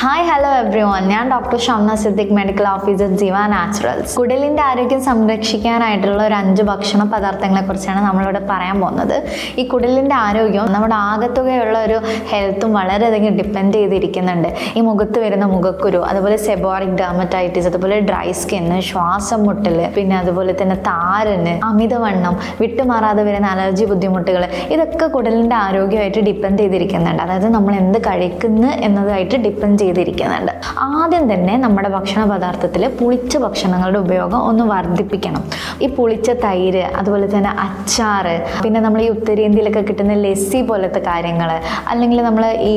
Hi hello everyone ഞാൻ doctor Shamna Siddique medical officer Jeeva Naturals കുടലിന്റെ ആരോഗ്യം സംരക്ഷിക്കാനായിട്ടുള്ള ഒരു അഞ്ച് ഭക്ഷണ പദാർത്ഥങ്ങളെ കുറിച്ചാണ് നമ്മളിവിടെ പറയാൻ പോകുന്നത്. ഈ കുടലിന്റെ ആരോഗ്യം നമ്മുടെ ആകത്തുകയുള്ള ഒരു ഹെൽത്തും വളരെയധികം ഡിപ്പെൻഡ് ചെയ്തിരിക്കുന്നുണ്ട്. ഈ മുഖത്ത് വരുന്ന മുഖക്കുരു അതുപോലെ സെബോറിക് ഡെർമറ്റൈറ്റിസ് അതുപോലെ ഡ്രൈ സ്കിന്ന് ശ്വാസം മുട്ടൽ പിന്നെ അതുപോലെ തന്നെ താരന് അമിതവണ്ണം വിട്ടുമാറാതെ വരുന്ന അലർജി ബുദ്ധിമുട്ടുകൾ ഇതൊക്കെ കുടലിന്റെ ആരോഗ്യമായിട്ട് ഡിപ്പെൻഡ് ചെയ്തിരിക്കുന്നുണ്ട്. അതായത് നമ്മൾ എന്ത് കഴിക്കുന്നു എന്നതായിട്ട് ഡിപ്പെൻഡ് ചെയ്തിരിക്കുന്നുണ്ട്. ആദ്യം തന്നെ നമ്മുടെ ഭക്ഷണ പദാർത്ഥത്തിൽ പുളിച്ച ഭക്ഷണങ്ങളുടെ ഉപയോഗം ഒന്ന് വർദ്ധിപ്പിക്കണം. ഈ പുളിച്ച തൈര് അതുപോലെ തന്നെ അച്ചാറ് പിന്നെ നമ്മൾ ഈ ഉത്തരേന്ത്യയിലൊക്കെ കിട്ടുന്ന ലസ്സി പോലത്തെ കാര്യങ്ങൾ അല്ലെങ്കിൽ നമ്മൾ ഈ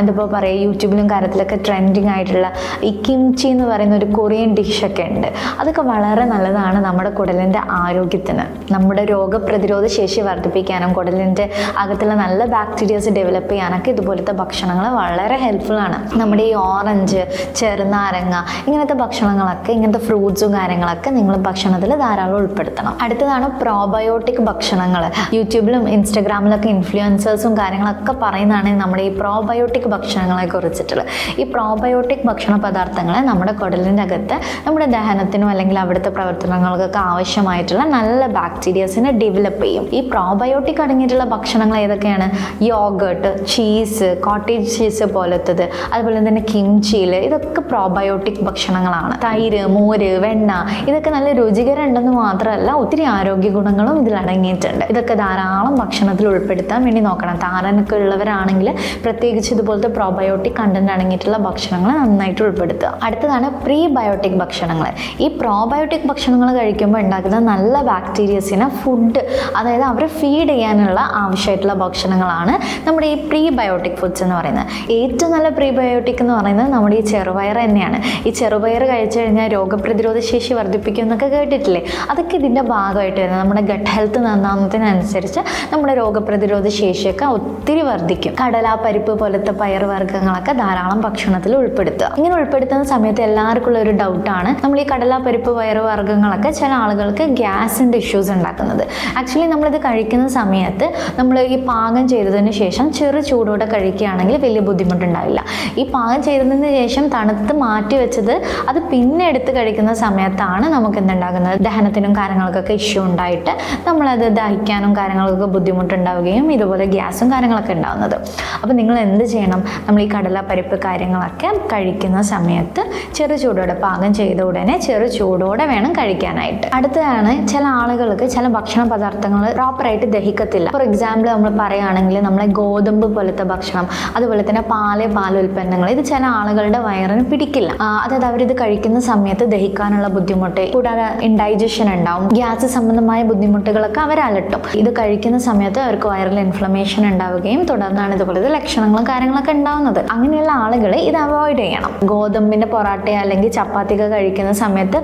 എന്താ പറയുക യൂട്യൂബിലും കാര്യത്തിലൊക്കെ ട്രെൻഡിങ് ആയിട്ടുള്ള ഈ കിംചി എന്ന് പറയുന്ന ഒരു കൊറിയൻ ഡിഷൊക്കെ ഉണ്ട്. അതൊക്കെ വളരെ നല്ലതാണ് നമ്മുടെ കുടലിന്റെ ആരോഗ്യത്തിന്. നമ്മുടെ രോഗപ്രതിരോധ ശേഷി വർദ്ധിപ്പിക്കാനും കുടലിന്റെ അകത്തുള്ള നല്ല ബാക്ടീരിയസ് ഡെവലപ്പ് ചെയ്യാനൊക്കെ ഇതുപോലത്തെ ഭക്ഷണങ്ങൾ വളരെ ഹെൽപ്ഫുൾ ആണ്. നമ്മുടെ ഈ ഓറഞ്ച് ചെറുനാരങ്ങ ഇങ്ങനത്തെ ഭക്ഷണങ്ങളൊക്കെ ഇങ്ങനത്തെ ഫ്രൂട്ട്സും കാര്യങ്ങളൊക്കെ നിങ്ങൾ ഭക്ഷണത്തിൽ ധാരാളം ഉൾപ്പെടുത്തണം. അടുത്തതാണ് പ്രോബയോട്ടിക് ഭക്ഷണങ്ങൾ യൂട്യൂബിലും ഇൻസ്റ്റഗ്രാമിലൊക്കെ ഇൻഫ്ലുവൻസേഴ്സും കാര്യങ്ങളൊക്കെ പറയുന്നതാണ് നമ്മുടെ ഈ പ്രോബയോട്ടിക് ഭക്ഷണങ്ങളെ കുറിച്ചിട്ടുള്ളത്. ഈ പ്രോബയോട്ടിക് ഭക്ഷണ പദാർത്ഥങ്ങളെ നമ്മുടെ കുടലിന്റെ അകത്ത് നമ്മുടെ ദഹനത്തിനും അല്ലെങ്കിൽ അവിടുത്തെ പ്രവർത്തനങ്ങൾക്കൊക്കെ ആവശ്യമായിട്ടുള്ള നല്ല ബാക്ടീരിയസിനെ ഡെവലപ്പ് ചെയ്യും. ഈ പ്രോബയോട്ടിക് അടങ്ങിയിട്ടുള്ള ഭക്ഷണങ്ങൾ ഏതൊക്കെയാണ്? യോഗട്ട് ചീസ് കോട്ടേജ് ചീസ് പോലത്തത്. അതുപോലെ തന്നെ കിംചിയിൽ ഇതൊക്കെ പ്രോബയോട്ടിക് ഭക്ഷണങ്ങളാണ്. തൈര് മോര് വെണ്ണ ഇതൊക്കെ നല്ല രുചികരമുണ്ടെന്ന് മാത്രമല്ല ഒത്തിരി ആരോഗ്യ ഗുണങ്ങളും ഇതിൽ അടങ്ങിയിട്ടുണ്ട്. ഇതൊക്കെ ധാരാളം ഭക്ഷണത്തിൽ ഉൾപ്പെടുത്താൻ വേണ്ടി നോക്കണം. താരനൊക്കെ ഉള്ളവരാണെങ്കിൽ പ്രത്യേകിച്ച് ഇതുപോലത്തെ പ്രോബയോട്ടിക് കണ്ടന്റ് അടങ്ങിയിട്ടുള്ള ഭക്ഷണങ്ങൾ നന്നായിട്ട് ഉൾപ്പെടുത്തുക. അടുത്തതാണ് പ്രീബയോട്ടിക് ഭക്ഷണങ്ങൾ. ഈ പ്രോബയോട്ടിക് ഭക്ഷണങ്ങൾ കഴിക്കുമ്പോൾ ഉണ്ടാക്കുന്ന നല്ല ബാക്ടീരിയസിനെ ഫുഡ് അതായത് അവരെ ഫീഡ് ചെയ്യാനുള്ള ആവശ്യമായിട്ടുള്ള ഭക്ഷണങ്ങളാണ് നമ്മുടെ ഈ പ്രീബയോട്ടിക് ഫുഡ്സ് എന്ന് പറയുന്നത്. ഏറ്റവും നല്ല പ്രീ ബയോട്ടിക് പറയുന്നത് നമ്മുടെ ഈ ചെറുപയർ തന്നെയാണ്. ഈ ചെറുപയർ കഴിച്ചു കഴിഞ്ഞാൽ രോഗപ്രതിരോധ ശേഷി വർദ്ധിപ്പിക്കും എന്നൊക്കെ കേട്ടിട്ടില്ലേ? അതൊക്കെ ഇതിന്റെ ഭാഗമായിട്ട് വരുന്നത്. നമ്മുടെ ഗട്ട് ഹെൽത്ത് നന്നാവുന്നതിനനുസരിച്ച് നമ്മുടെ രോഗപ്രതിരോധ ശേഷിയൊക്കെ ഒത്തിരി വർദ്ധിക്കും. കടല പരിപ്പ് പോലത്തെ പയർ വർഗങ്ങളൊക്കെ ധാരാളം ഭക്ഷണത്തിൽ ഉൾപ്പെടുത്തുക. ഇങ്ങനെ ഉൾപ്പെടുത്തുന്ന സമയത്ത് എല്ലാവർക്കും ഉള്ള ഒരു ഡൗട്ടാണ് നമ്മൾ ഈ കടല പരിപ്പ് പയർ വർഗങ്ങളൊക്കെ ചില ആളുകൾക്ക് ഗ്യാസിന്റെ ഇഷ്യൂസ് ഉണ്ടാക്കുന്നത്. ആക്ച്വലി നമ്മളിത് കഴിക്കുന്ന സമയത്ത് നമ്മൾ ഈ പാകം ചെയ്തതിന് ശേഷം ചെറു ചൂടോടെ കഴിക്കുകയാണെങ്കിൽ വലിയ ബുദ്ധിമുട്ടുണ്ടാവില്ല. ഈ പാകം ചെയ്തതിന് ശേഷം തണുത്ത് മാറ്റി വെച്ചത് അത് പിന്നെ എടുത്ത് കഴിക്കുന്ന സമയത്താണ് നമുക്ക് എന്തുണ്ടാകുന്നത്? ദഹനത്തിനും കാര്യങ്ങൾക്കൊക്കെ ഇഷ്യൂ ഉണ്ടായിട്ട് നമ്മളത് ദഹിക്കാനും കാര്യങ്ങൾക്കൊക്കെ ബുദ്ധിമുട്ടുണ്ടാവുകയും ഇതുപോലെ ഗ്യാസും കാര്യങ്ങളൊക്കെ ഉണ്ടാകുന്നത് അപ്പോൾ നിങ്ങൾ എന്ത് ചെയ്യണം? നമ്മൾ ഈ കടല പരിപ്പ് കാര്യങ്ങളൊക്കെ കഴിക്കുന്ന സമയത്ത് ചെറു ചൂടോടെ പാകം ചെയ്ത ഉടനെ ചെറു ചൂടോടെ വേണം കഴിക്കാനായിട്ട്. അടുത്തതാണ് ചില ആളുകൾക്ക് ചില ഭക്ഷണ പദാർത്ഥങ്ങൾ പ്രോപ്പറായിട്ട് ദഹിക്കത്തില്ല. ഫോർ എക്സാമ്പിൾ നമ്മൾ പറയുകയാണെങ്കിൽ നമ്മളെ ഗോതമ്പ് പോലത്തെ ഭക്ഷണം അതുപോലെ തന്നെ പാൽ പാലുൽപ്പന്നങ്ങൾ ഇത് ചില ആളുകളുടെ വയറിന് പിടിക്കില്ല. അതായത് അവരിത് കഴിക്കുന്ന സമയത്ത് ദഹിക്കാനുള്ള ബുദ്ധിമുട്ട് കൂടാതെ ഇൻഡൈജഷൻ ഉണ്ടാവും. ഗ്യാസ് സംബന്ധമായ ബുദ്ധിമുട്ടുകളൊക്കെ അവർ അലട്ടും. ഇത് കഴിക്കുന്ന സമയത്ത് അവർക്ക് വയറിൽ ഇൻഫ്ലമേഷൻ ഉണ്ടാവുകയും തുടർന്നാണ് ഇതുപോലത്തെ ലക്ഷണങ്ങളും കാര്യങ്ങളൊക്കെ ഉണ്ടാവുന്നത്. അങ്ങനെയുള്ള ആളുകൾ ഇത് അവോയ്ഡ് ചെയ്യണം. ഗോതമ്പിന്റെ പൊറാട്ട അല്ലെങ്കിൽ ചപ്പാത്തിയൊക്കെ കഴിക്കുന്ന സമയത്ത്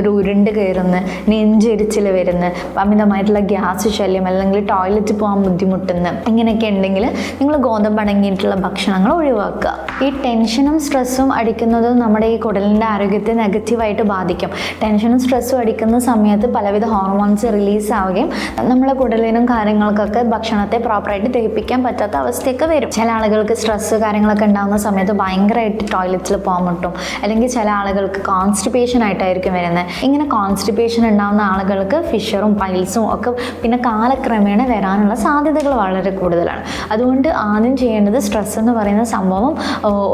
ഒരു ഉരുണ്ട് കയറുന്ന നെഞ്ചെരിച്ചിൽ വരുന്ന അമിതമായിട്ടുള്ള ഗ്യാസ് ശല്യം അല്ലെങ്കിൽ ടോയ്ലറ്റ് പോകാൻ ബുദ്ധിമുട്ടുന്ന ഇങ്ങനെയൊക്കെ ഉണ്ടെങ്കിൽ നിങ്ങൾ ഗോതമ്പ് അടങ്ങിയിട്ടുള്ള ഭക്ഷണങ്ങൾ ഒഴിവാക്കുക. ഈ ടെൻഷനും സ്ട്രെസ്സും അടിക്കുന്നതും നമ്മുടെ ഈ കുടലിന്റെ ആരോഗ്യത്തെ നെഗറ്റീവായിട്ട് ബാധിക്കും. ടെൻഷനും സ്ട്രെസ്സും അടിക്കുന്ന സമയത്ത് പലവിധ ഹോർമോൺസ് റിലീസ് ആവുകയും നമ്മളെ കുടലിനും കാര്യങ്ങൾക്കൊക്കെ ഭക്ഷണത്തെ പ്രോപ്പറായിട്ട് ദഹിപ്പിക്കാൻ പറ്റാത്ത അവസ്ഥയൊക്കെ വരും. ചില ആളുകൾക്ക് സ്ട്രെസ്സ് കാര്യങ്ങളൊക്കെ ഉണ്ടാകുന്ന സമയത്ത് ഭയങ്കരമായിട്ട് ടോയ്ലറ്റിൽ പോകാൻ മുട്ടും അല്ലെങ്കിൽ ചില ആളുകൾക്ക് കോൺസ്റ്റിപ്പേഷൻ ആയിട്ടായിരിക്കും വരുന്നത്. ഇങ്ങനെ കോൺസ്റ്റിപ്പേഷൻ ഉണ്ടാകുന്ന ആളുകൾക്ക് ഫിഷറും പൈൽസും ഒക്കെ പിന്നെ കാലക്രമേണ വരാനുള്ള സാധ്യതകൾ വളരെ കൂടുതലാണ്. അതുകൊണ്ട് ആദ്യം ചെയ്യേണ്ടത് സ്ട്രെസ് എന്ന് പറയുന്ന സംഭവം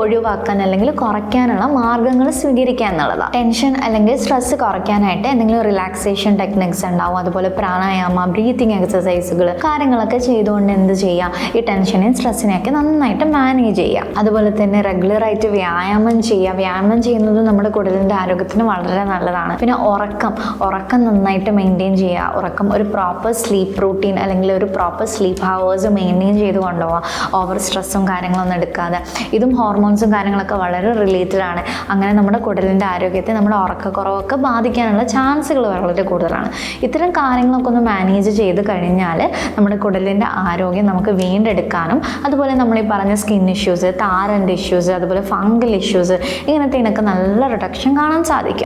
ഒഴിവാക്കാൻ അല്ലെങ്കിൽ കുറയ്ക്കാനുള്ള മാർഗങ്ങൾ സ്വീകരിക്കുക എന്നുള്ളതാണ് ടെൻഷൻ അല്ലെങ്കിൽ സ്ട്രെസ് കുറയ്ക്കാനായിട്ട് എന്തെങ്കിലും റിലാക്സേഷൻ ടെക്നിക്സ് ഉണ്ടാവും. അതുപോലെ പ്രാണായാമ ബ്രീത്തിങ് എക്സസൈസുകൾ കാര്യങ്ങളൊക്കെ ചെയ്തുകൊണ്ട് എന്ത് ചെയ്യുക ഈ ടെൻഷനെയും സ്ട്രെസ്സിനെയൊക്കെ നന്നായിട്ട് മാനേജ് ചെയ്യാം. അതുപോലെ തന്നെ റെഗുലറായിട്ട് വ്യായാമം ചെയ്യുക വ്യായാമം ചെയ്യുന്നത് നമ്മുടെ കുടലിന്റെ ആരോഗ്യത്തിന് വളരെ നല്ലതാണ്. പിന്നെ ഉറക്കം. ഉറക്കം നന്നായിട്ട് മെയിന്റെയിൻ ചെയ്യുക ഉറക്കം ഒരു പ്രോപ്പർ സ്ലീപ്പ് റൂട്ടീൻ അല്ലെങ്കിൽ ഒരു പ്രോപ്പർ സ്ലീപ്പ് ഹവേഴ്സ് മെയിന്റെയിൻ ചെയ്ത് കൊണ്ടുപോകുക ഓവർ സ്ട്രെസ്സും കാര്യങ്ങളൊന്നും എടുക്കാതെ. ഇതും ഹോർമോൺസും കാര്യങ്ങളൊക്കെ വളരെ റിലേറ്റഡ് ആണ്. അങ്ങനെ നമ്മുടെ കുടലിന്റെ ആരോഗ്യത്തെ നമ്മുടെ ഉറക്കക്കുറവൊക്കെ ബാധിക്കാനുള്ള ചാൻസുകൾ വളരെ കൂടുതലാണ്. ഇത്തരം കാര്യങ്ങളൊക്കെ ഒന്ന് മാനേജ് ചെയ്ത് കഴിഞ്ഞാൽ നമ്മുടെ കുടലിന്റെ ആരോഗ്യം നമുക്ക് വീണ്ടെടുക്കാനും അതുപോലെ നമ്മൾ ഈ പറഞ്ഞ സ്കിൻ ഇഷ്യൂസ് താരന്റെ ഇഷ്യൂസ് അതുപോലെ ഫംഗൽ ഇഷ്യൂസ് ഇങ്ങനത്തെ ഇതിനൊക്കെ നല്ല റിഡക്ഷൻ കാണാൻ സാധിക്കും.